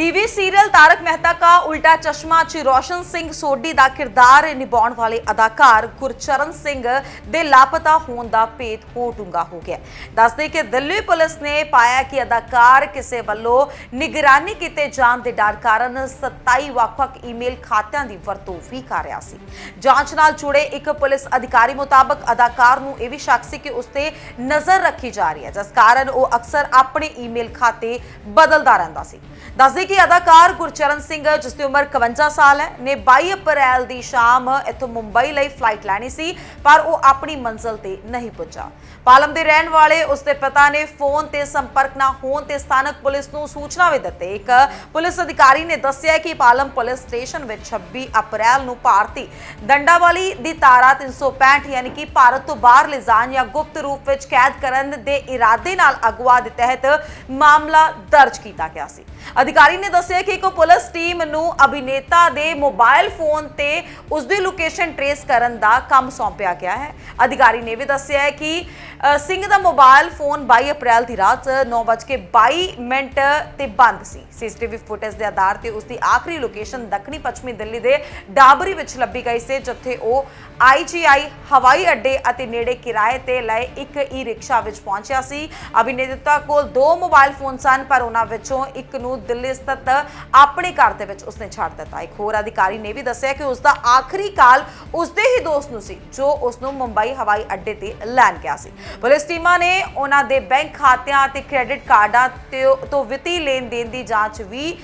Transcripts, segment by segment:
TV serial Tarak Mehta ਕਾ ਉਲਟਾ ਚਸ਼ਮਾ 'ਚ ਰੋਸ਼ਨ ਸਿੰਘ ਸੋਢੀ ਦਾ ਕਿਰਦਾਰ ਨਿਭਾਉਣ ਵਾਲੇ ਅਦਾਕਾਰ ਗੁਰਚਰਨ ਸਿੰਘ ਦੇ ਲਾਪਤਾ ਹੋਣ ਦਾ ਭੇਤ ਹੋ ਡੂੰਘਾ ਹੋ ਗਿਆ। ਦੱਸਦੇ ਕਿ ਦਿੱਲੀ ਪੁਲਿਸ ਨੇ ਪਾਇਆ ਕਿ ਅਦਾਕਾਰ ਕਿਸੇ ਵੱਲੋਂ ਨਿਗਰਾਨੀ ਕੀਤੇ ਜਾਣ ਦੇ ਡਰ ਕਾਰਨ 27 ਵੱਖ-ਵੱਖ ਈਮੇਲ ਖਾਤਿਆਂ ਦੀ ਵਰਤੋਂ ਵੀ ਕਰ ਰਿਹਾ ਸੀ। ਜਾਂਚ ਨਾਲ ਜੁੜੇ ਇੱਕ ਪੁਲਿਸ ਅਧਿਕਾਰੀ ਮੁਤਾਬਕ ਅਦਾਕਾਰ ਨੂੰ ਇਹ ਵੀ ਸ਼ੱਕ ਸੀ ਕਿ ਉਸ ਤੇ ਨਜ਼ਰ ਰੱਖੀ ਜਾ ਰਹੀ ਹੈ। ਜਿਸ ਕਾਰਨ ਉਹ ਅਕਸਰ ਆਪਣੇ ਈਮੇਲ ਖਾਤੇ ਬਦਲਦਾ ਰਹਿੰਦਾ ਸੀ। ਦੱਸਦੇ ਕਿ ਅਦਾਕਾਰ ਗੁਰਚਰਨ ਸਿੰਘ, ਜਿਸ ਦੀ ਉਮਰ 51 ਸਾਲ ਹੈ, ਨੇ 22 ਅਪ੍ਰੈਲ ਦੀ ਸ਼ਾਮ ਇੱਥੋਂ ਮੁੰਬਈ ਲਈ ਫਲਾਈਟ ਲੈਣੀ ਸੀ, ਪਰ ਉਹ ਆਪਣੀ ਮੰਜ਼ਿਲ ਤੇ ਨਹੀਂ ਪੁੱਜਾ। ਪਾਲਮ ਦੇ ਰਹਿਣ ਵਾਲੇ ਉਸ ਦੇ ਪਿਤਾ ਨੇ ਫੋਨ ਤੇ ਸੰਪਰਕ ਨਾ ਹੋਣ ਤੇ ਸਥਾਨਕ ਪੁਲਿਸ ਨੂੰ ਸੂਚਨਾ ਵੀ ਦਿੱਤੀ। ਇੱਕ ਪੁਲਿਸ ਅਧਿਕਾਰੀ ਨੇ ਦੱਸਿਆ ਕਿ ਪਾਲਮ ਪੁਲਿਸ ਸਟੇਸ਼ਨ ਵਿੱਚ 26 ਅਪ੍ਰੈਲ ਨੂੰ ਭਾਰਤੀ ਦੰਡਾਵਲੀ ਦੀ ਧਾਰਾ 365 ਯਾਨੀ ਕਿ ਭਾਰਤ ਤੋਂ ਬਾਹਰ ਲਿਜਾਣ ਜਾਂ ਗੁਪਤ ਰੂਪ ਵਿੱਚ ਕੈਦ ਕਰਨ ਦੇ ਇਰਾਦੇ ਨਾਲ ਅਗਵਾ ਦੇ ਤਹਿਤ ਮਾਮਲਾ ਦਰਜ ਕੀਤਾ ਗਿਆ ਸੀ। ਅਧਿਕਾਰੀ ਨੇ ਦੱਸਿਆ ਕਿ ਇੱਕ ਪੁਲਿਸ ਟੀਮ ਨੂੰ ਅਭਿਨੇਤਾ ਦੇ ਮੋਬਾਈਲ ਫੋਨ ਤੇ ਉਸ ਦੀ ਲੋਕੇਸ਼ਨ ਟਰੇਸ ਕਰਨ ਦਾ ਕੰਮ ਸੌਂਪਿਆ ਗਿਆ ਹੈ। ਅਧਿਕਾਰੀ ਨੇ ਵੀ ਦੱਸਿਆ ਹੈ ਕਿ ਸਿੰਘ ਦਾ ਮੋਬਾਈਲ ਫੋਨ 22 ਅਪ੍ਰੈਲ ਦੀ ਰਾਤ 9:22 ਮਿੰਟ ਤੇ ਬੰਦ ਸੀ। ਸੀਸੀਟੀਵੀ ਫੁਟੇਜ ਦੇ ਆਧਾਰ ਤੇ ਉਸ ਦੀ ਆਖਰੀ ਲੋਕੇਸ਼ਨ ਦੱਖਣੀ ਪੱਛਮੀ ਦਿੱਲੀ ਦੇ ਡਾਬਰੀ ਵਿੱਚ ਲੱਭੀ ਗਈ ਸੀ, ਜਿੱਥੇ ਉਹ ਆਈਜੀਆਈ ਹਵਾਈ ਅੱਡੇ ਅਤੇ ਨੇੜੇ ਕਿਰਾਏ ਤੇ ਲਏ ਇੱਕ ਈ ਰਿਕਸ਼ਾ ਵਿੱਚ ਪਹੁੰਚਿਆ ਸੀ। ਅਭਿਨੇਤਾ ਕੋਲ ਦੋ ਮੋਬਾਈਲ ਫੋਨ ਸਨ, ਪਰ ਉਹਨਾਂ ਵਿੱਚੋਂ ਇੱਕ ਨੂੰ ਦਿੱਲੀ ਸਥਿਤ ਆਪਣੇ ਘਰ ਦੇ ਵਿੱਚ ਉਸਨੇ ਛੱਡ ਦਿੱਤਾ। ਇੱਕ ਹੋਰ ਅਧਿਕਾਰੀ ਨੇ ਵੀ ਦੱਸਿਆ ਕਿ ਉਸ ਦਾ ਆਖਰੀ ਕਾਲ ਉਸਦੇ ਹੀ ਦੋਸਤ ਨੂੰ ਸੀ, ਜੋ ਉਸ ਨੂੰ ਮੁੰਬਈ ਹਵਾਈ ਅੱਡੇ ਤੇ ਲੈਣ ਗਿਆ ਸੀ। ਪੁਲਿਸ ਟੀਮਾਂ ਨੇ ਉਹਨਾਂ ਦੇ ਬੈਂਕ ਖਾਤਿਆਂ ਅਤੇ ਕ੍ਰੈਡਿਟ ਕਾਰਡਾਂ ਤੇ- ਤੋਂ ਵਿੱਤੀ ਲੈਣ ਦੇਣ ਦੀ ਜਾਂਚ ਵੀ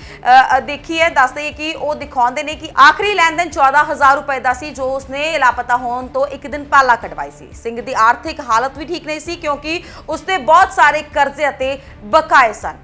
ਦੇਖੀ ਹੈ। ਦੱਸਦੇ ਕਿ ਉਹ ਦਿਖਾਉਂਦੇ ਨੇ ਕਿ ਆਖਰੀ ਲੈਣ ਦੇਣ 14000 ਰੁਪਏ ਦਾ ਸੀ, ਜੋ ਉਸਨੇ ਲਾਪਤਾ ਹੋਣ ਤੋਂ ਇੱਕ ਦਿਨ ਪਹਿਲਾਂ ਕਢਵਾਈ ਸੀ। ਸਿੰਘ ਦੀ ਆਰਥਿਕ ਹਾਲਤ ਵੀ ਠੀਕ ਨਹੀਂ ਸੀ ਕਿਉਂਕਿ ਉਸਤੇ ਬਹੁਤ ਸਾਰੇ ਕਰਜ਼ੇ ਅਤੇ ਬਕਾਏ ਸਨ।